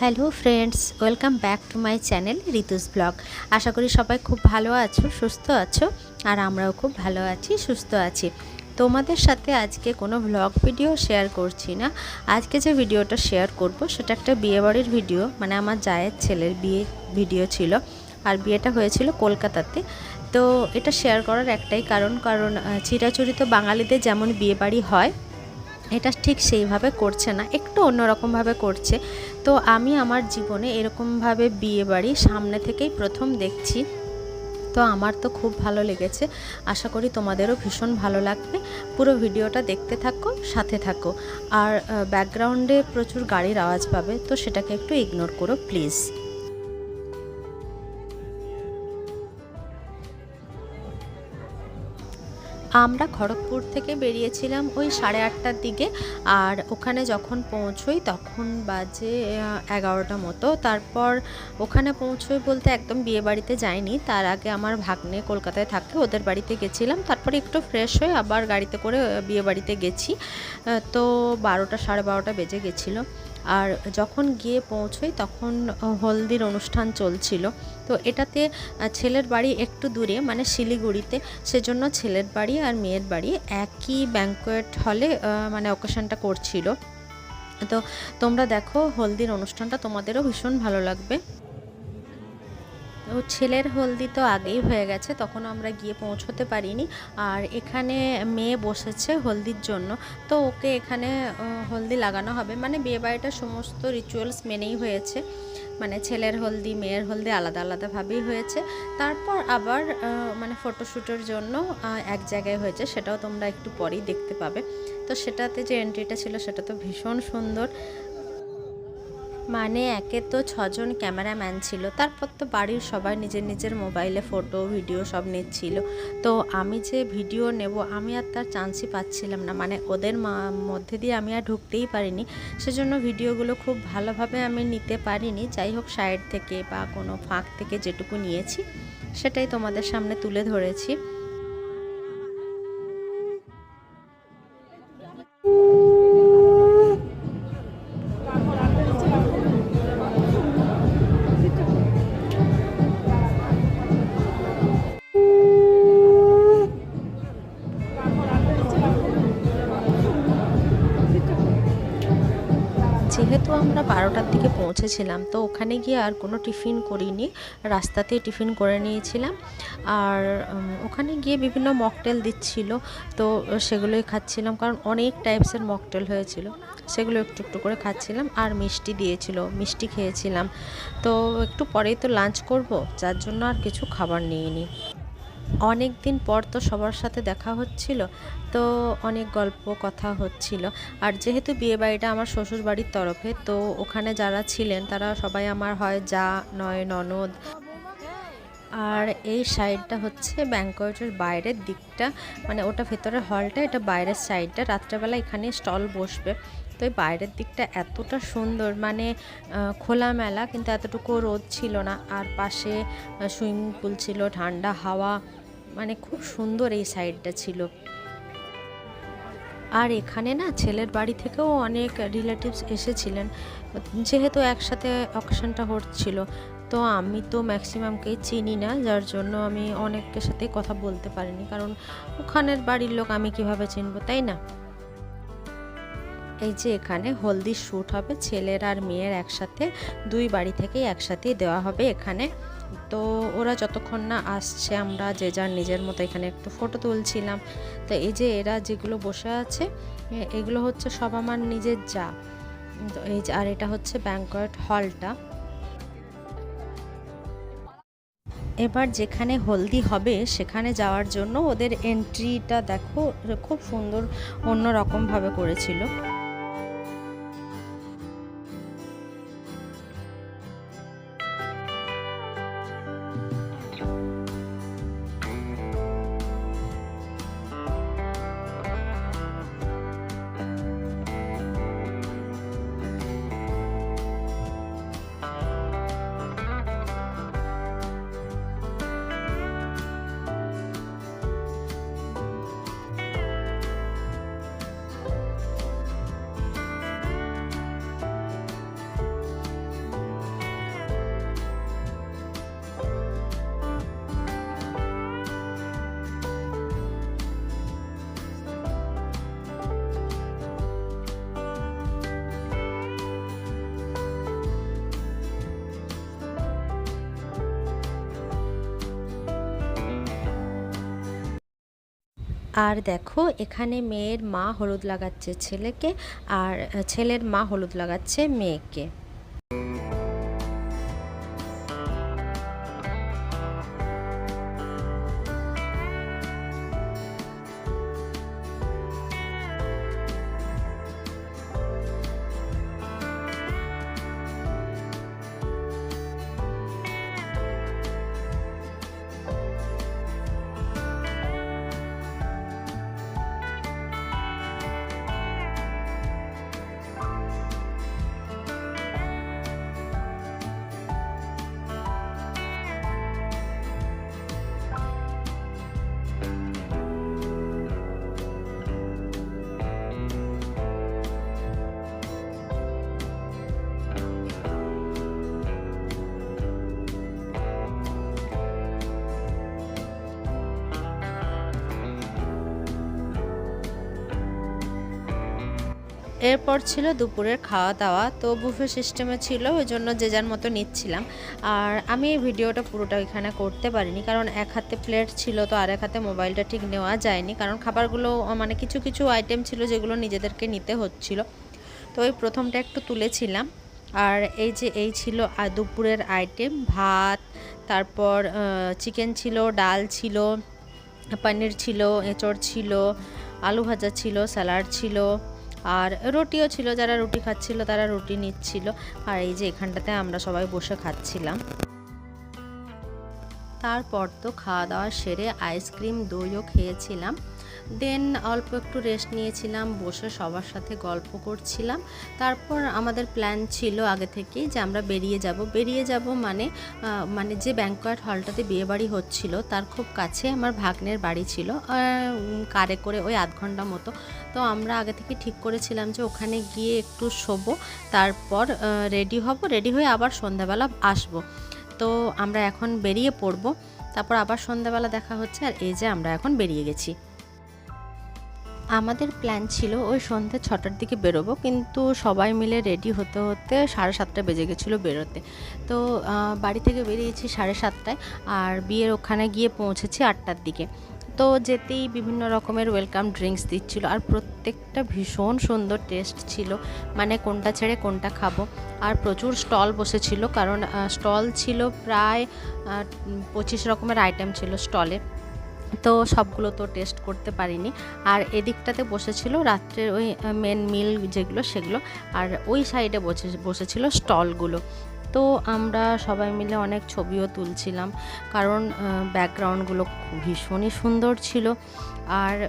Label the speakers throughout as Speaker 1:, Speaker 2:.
Speaker 1: Hello friends, welcome back to my channel Ritu's blog. আশা করি সবাই খুব ভালো আছো, সুস্থ আছো, আর আমরাও খুব ভালো আছি, সুস্থ আছি। তোমাদের সাথে আজকে কোনো ভ্লগ ভিডিও শেয়ার করছি না। আজকে যে ভিডিওটা শেয়ার করব, সেটা একটা বিয়েবাড়ির ভিডিও মানে আমার জায়ের ছেলের বিয়ে ভিডিও ছিল, আর বিয়েটা হয়েছিল কলকাতাতে। তো এটা শেয়ার করার একটাই কারণ কারণ চিরাচরিত বাঙালিদের যেমন বিয়েবাড়ি হয় এটা ঠিক সেইভাবে করছে না, একটু অন্যরকমভাবে করছে। তো আমি আমার জীবনে এরকমভাবে বিয়ে বাড়ি সামনে থেকেই প্রথম দেখছি। তো আমার তো খুব ভালো লেগেছে। আশা করি তোমাদেরও ভীষণ ভালো লাগবে। পুরো ভিডিওটা দেখতে থাকো, সাথে থাকো। আর ব্যাকগ্রাউন্ডে প্রচুর গাড়ির আওয়াজ পাবে, তো সেটাকে একটু ইগনোর করো প্লিজ আমরা খড়গপুর থেকে বেরিয়েছিলাম ওই সাড়ে আটটার দিকে আর ওখানে যখন পৌঁছোই তখন বাজে এগারোটা মতো। তারপর ওখানে পৌঁছোই বলতে একদম বিয়ে বাড়িতে যাইনি। তার আগে আমার ভাগ্নে কলকাতায় থাকে, ওদের বাড়িতে গেছিলাম। তারপরে একটু ফ্রেশ হয়ে আবার গাড়িতে করে বিয়ে বাড়িতে গেছি। তো বারোটা, সাড়ে বারোটা বেজে গেছিল। আর যখন গিয়ে পৌঁছোই তখন হলদির অনুষ্ঠান চলছিল। তো এটাতে ছেলের বাড়ি একটু দূরে মানে শিলিগুড়িতে। সেজন্য ছেলের বাড়ি আর মেয়ের বাড়ি একই ব্যাঙ্কোয়েট হলে মানে অকেশনটা করছিল। তো তোমরা দেখো হলদির অনুষ্ঠানটা, তোমাদেরও ভীষণ ভালো লাগবে। ও ছেলের হলদি তো আগেই হয়ে গেছে তখন আমরা গিয়ে পৌঁছতে পারিনি। আর এখানে মেয়ে বসেছে হলদির জন্য, তো ওকে এখানে হলদি লাগানো হবে। মানে বিয়েবাড়িটা সমস্ত রিচুয়ালস মেনেই হয়েছে। মানে ছেলের হলদি, মেয়ের হলদি আলাদা আলাদাভাবেই হয়েছে। তারপর আবার মানে ফটোশ্যুটের জন্য এক জায়গায় হয়েছে, সেটাও তোমরা একটু পরেই দেখতে পাবে। তো সেটাতে যে এন্ট্রিটা ছিল, সেটা তো ভীষণ সুন্দর। মানে একে তো ছজন ক্যামেরাম্যান ছিল, তারপর তো বাড়ির সবাই নিজের নিজের মোবাইলে ফটো, ভিডিও সব নিচ্ছিল। তো আমি যে ভিডিও নেব, আমি আর তার চান্সই পাচ্ছিলাম না। মানে ওদের মধ্যে দিয়ে আমি আর ঢুকতেই পারিনি। সেজন্য ভিডিওগুলো খুব ভালোভাবে আমি নিতে পারিনি। যাই হোক, সাইড থেকে বা কোনো ফাঁক থেকে যেটুকু নিয়েছি, সেটাই তোমাদের সামনে তুলে ধরেছি। পৌঁছেছিলাম। তো ওখানে গিয়ে আর কোনো টিফিন করিনি। রাস্তাতেই টিফিন করে নিয়েছিলাম। আর ওখানে গিয়ে বিভিন্ন মকটেল দিচ্ছিল। তো সেগুলোই খাচ্ছিলাম। কারণ অনেক টাইপসের মকটেল হয়েছিল। সেগুলো একটু একটু করে খাচ্ছিলাম। আর মিষ্টি দিয়েছিল। মিষ্টি খেয়েছিলাম। তো একটু পরেই তো লাঞ্চ করব। যার জন্য আর কিছু খাবার নিইনি। অনেক দিন পর তো সবার সাথে দেখা হচ্ছিল, তো অনেক গল্প কথা হচ্ছিল। আর যেহেতু বিয়ে বাড়িটা আমার শ্বশুর বাড়ির তরফে, তো ওখানে যারা ছিলেন তারা সবাই আমার হয় যা, নয়, ননদ। আর এই সাইডটা হচ্ছে ব্যাঙ্কয়েটের বাইরের দিকটা মানে ওটা ভেতরের হলটা, এটা বাইরের সাইডটা। রাত্রেবেলা এখানে স্টল বসবে। তো এই বাইরের দিকটা এতটা সুন্দর মানে খোলামেলা কিন্তু এতটুকু রোদ ছিল না। আর পাশে সুইমিং পুল ছিল, ঠান্ডা হাওয়া মানে খুব সুন্দর এই সাইডটা ছিল। আর এখানে না ছেলের বাড়ি থেকেও অনেক রিলেটিভস এসেছিলেন। যেহেতু একসাথে অকেশনটা হচ্ছিল, তো আমি তো ম্যাক্সিমামকেই চিনি না, যার জন্য আমি অনেকের সাথে কথা বলতে পারিনি। কারণ ওখানের বাড়ির লোক আমি কীভাবে চিনবো, তাই না? এই যে এখানে হলদি শ্যুট হবে, ছেলের আর মেয়ের একসাথে, দুই বাড়ি থেকেই একসাথেই দেওয়া হবে এখানে। তো ওরা যতক্ষণ না আসছে, আমরা যে যার নিজের মতো এখানে একটু ফটো তুলছিলাম। তো এই যে এরা যেগুলো বসে আছে এগুলো হচ্ছে সব আমার নিজের যা। তো এই যে, আর এটা হচ্ছে ব্যাঙ্কয়েট হলটা এবার যেখানে হলদি হবে, সেখানে যাওয়ার জন্য ওদের এন্ট্রিটা দেখো, খুব সুন্দর অন্য রকমভাবে করেছিল। আর দেখো এখানে মেয়ের মা হলুদ লাগাচ্ছে ছেলেকে আর ছেলের মা হলুদ লাগাচ্ছে মেয়েকে। এরপর ছিল দুপুরের খাওয়া দাওয়া তো বুফে সিস্টেমে ছিল ওই জন্য যে যার মতো নিচ্ছিলাম। আর আমি এই ভিডিওটা পুরোটা এখানে করতে পারিনি, কারণ এক হাতে প্লেট ছিল, তো আর এক হাতে মোবাইলটা ঠিক নেওয়া যায়নি। কারণ খাবারগুলো মানে কিছু কিছু আইটেম ছিল যেগুলো নিজেদেরকে নিতে হচ্ছিল। তো ওই প্রথমটা একটু তুলেছিলাম। আর এই যে, এই ছিল দুপুরের আইটেম ভাত, তারপর চিকেন ছিল, ডাল ছিল, পনির ছিল, এঁচড় ছিল, আলু ভাজা ছিল স্যালাড ছিল। আর রুটিও ছিল, যারা রুটি খাচ্ছিল তারা রুটি নিচ্ছিল। আর এই যে এখানটাতে আমরা সবাই বসে খাচ্ছিলাম। তারপর তো খাওয়া দাওয়া সেরে আইসক্রিম দইও খেয়েছিলাম। দেন অল্প একটু রেস্ট নিয়েছিলাম, বসে সবার সাথে গল্প করছিলাম। তারপর আমাদের প্ল্যান ছিল আগে থেকেই যে আমরা বেরিয়ে যাব। বেরিয়ে যাব মানে মানে যে ব্যাঙ্কোয়ার্ট হলটাতে বিয়েবাড়ি হচ্ছিল, তার খুব কাছে আমার ভাগ্নের বাড়ি ছিল। কারে করে ওই আধ ঘণ্টা মতো। তো আমরা আগে থেকে ঠিক করেছিলাম যে ওখানে গিয়ে একটু শোবো, তারপর রেডি হব। রেডি হয়ে আবার সন্ধ্যাবেলা আসব। তো আমরা এখন বেরিয়ে পড়ব। তারপর আবার সন্ধ্যাবেলা দেখা হচ্ছে। আর এই যে আমরা এখন বেরিয়ে গেছি। আমাদের প্ল্যান ছিল ওই সন্ধ্যে ছটার দিকে বেরোবো, কিন্তু সবাই মিলে রেডি হতে হতে সাড়ে সাতটা বেজে গেছিল বেরোতে। তো বাড়ি থেকে বেরিয়েছি সাড়ে সাতটায়, আর বিয়ের ওখানে গিয়ে পৌঁছেছি আটটার দিকে। তো যেতেই বিভিন্ন রকমের ওয়েলকাম ড্রিঙ্কস দিচ্ছিল, আর প্রত্যেকটা ভীষণ সুন্দর টেস্ট ছিল মানে কোনটা ছেড়ে কোনটা খাব। আর প্রচুর স্টল বসেছিল, কারণ স্টল ছিল প্রায় পঁচিশ রকমের আইটেম ছিল স্টলে তো সবগুলো তো টেস্ট করতে পারিনি। আর এদিকটাতে বসেছিল রাত্রের ওই মেন মিল যেগুলো সেগুলো। আর ওই সাইডে বসে, বসেছিল স্টলগুলো তো আমরা সবাই মিলে অনেক ছবিও তুলছিলাম। কারণ ব্যাকগ্রাউন্ডগুলো ভীষণই সুন্দর ছিল। আর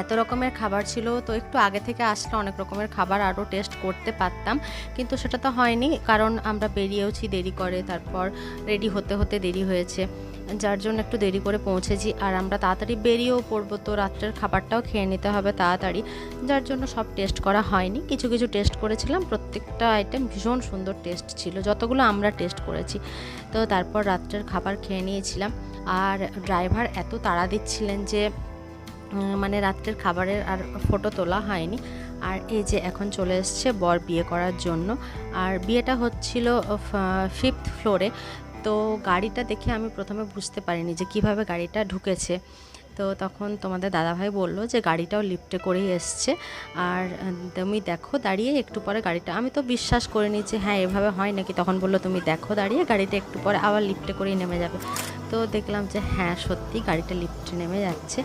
Speaker 1: এত রকমের খাবার ছিল, তো একটু আগে থেকে আসলে অনেক রকমের খাবার আরও টেস্ট করতে পারতাম। কিন্তু সেটা তো হয়নি, কারণ আমরা বেরিয়েওছি দেরি করে, তারপর রেডি হতে হতে দেরি হয়েছে। যার জন্য একটু দেরি করে পৌঁছেছি, আর আমরা তাড়াতাড়ি বেরিয়েও পড়ব, তো রাত্রের খাবারটাও খেয়ে নিতে হবে তাড়াতাড়ি। যার জন্য সব টেস্ট করা হয়নি, কিছু কিছু টেস্ট করেছিলাম, প্রত্যেকটা আইটেম ভীষণ সুন্দর টেস্ট ছিল, যতগুলো আমরা টেস্ট করেছি। তো তারপর রাত্রের খাবার খেয়ে নিয়েছিলাম, আর ড্রাইভার এত তাড়া দিচ্ছিলেন যে মানে রাত্রের খাবারের আর ফটো তোলা হয়নি। আর এই যে এখন চলে এসছে বর বিয়ে করার জন্য। আর বিয়েটা হচ্ছিল ফিফথ ফ্লোরে তো গাড়িটা দেখে আমি প্রথমে বুঝতে পারিনি যে কীভাবে গাড়িটা ঢুকেছে। তো তখন তোমাদের দাদাভাই বলল যে গাড়িটাও লিফটে করেই এসছে। আর তুমি দেখো দাঁড়িয়ে একটু পরে গাড়িটা। আমি তো বিশ্বাস করিনি যে হ্যাঁ এভাবে হয় নাকি? তখন বলল, তুমি দেখো দাঁড়িয়ে গাড়িটা একটু পরে আবার লিফটে করেই নেমে যাবে। তো দেখলাম যে হ্যাঁ সত্যি গাড়িটা লিফটে নেমে যাচ্ছে।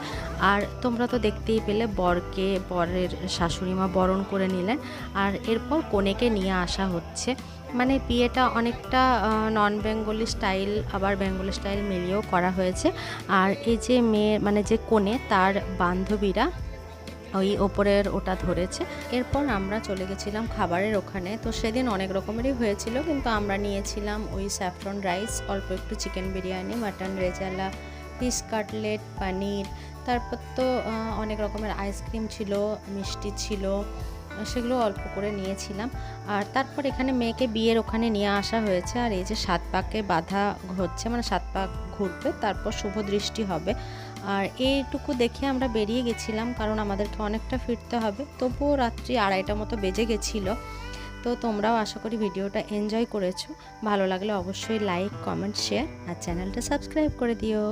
Speaker 1: আর তোমরা তো দেখতেই পেলে, বরকে বরের শাশুড়ি মা বরণ করে নিলেন। আর এরপর কনেকে নিয়ে আসা হচ্ছে। মানে বিয়েটা অনেকটা নন বেঙ্গলি স্টাইল আবার বেঙ্গলি স্টাইল মিলিয়েও করা হয়েছে। আর এই যে মেয়ে মানে যে কনে, তার বান্ধবীরা ওই ওপরের ওটা ধরেছে। এরপর আমরা চলে গেছিলাম খাবারের ওখানে। তো সেদিন অনেক রকমেরই হয়েছিল, কিন্তু আমরা নিয়েছিলাম ওই স্যাফরন রাইস, অল্প একটু chicken biryani, mutton rezala fish cutlet, paneer, তারপর তো অনেক রকমের আইসক্রিম ছিল, মিষ্টি ছিল, সেগুলো অল্প করে নিয়েছিলাম। আর তারপর এখানে মেয়েকে বিয়ের ওখানে নিয়ে আসা হয়েছে। আর এই যে সাত পাকে বাধা হচ্ছে মানে সাত পাক ঘুরবে, তারপর শুভ দৃষ্টি হবে। আর এইটুকু দেখে আমরা বেরিয়ে গেছিলাম, কারণ আমাদেরকে অনেকটা ফিরতে হবে। তবুও রাত্রি আড়াইটা মতো বেজে গেছিল। তো তোমরাও আশা করি ভিডিওটা এনজয় করেছ। ভালো লাগলে অবশ্যই লাইক কমেন্ট শেয়ার আর চ্যানেলটা সাবস্ক্রাইব করে দিও।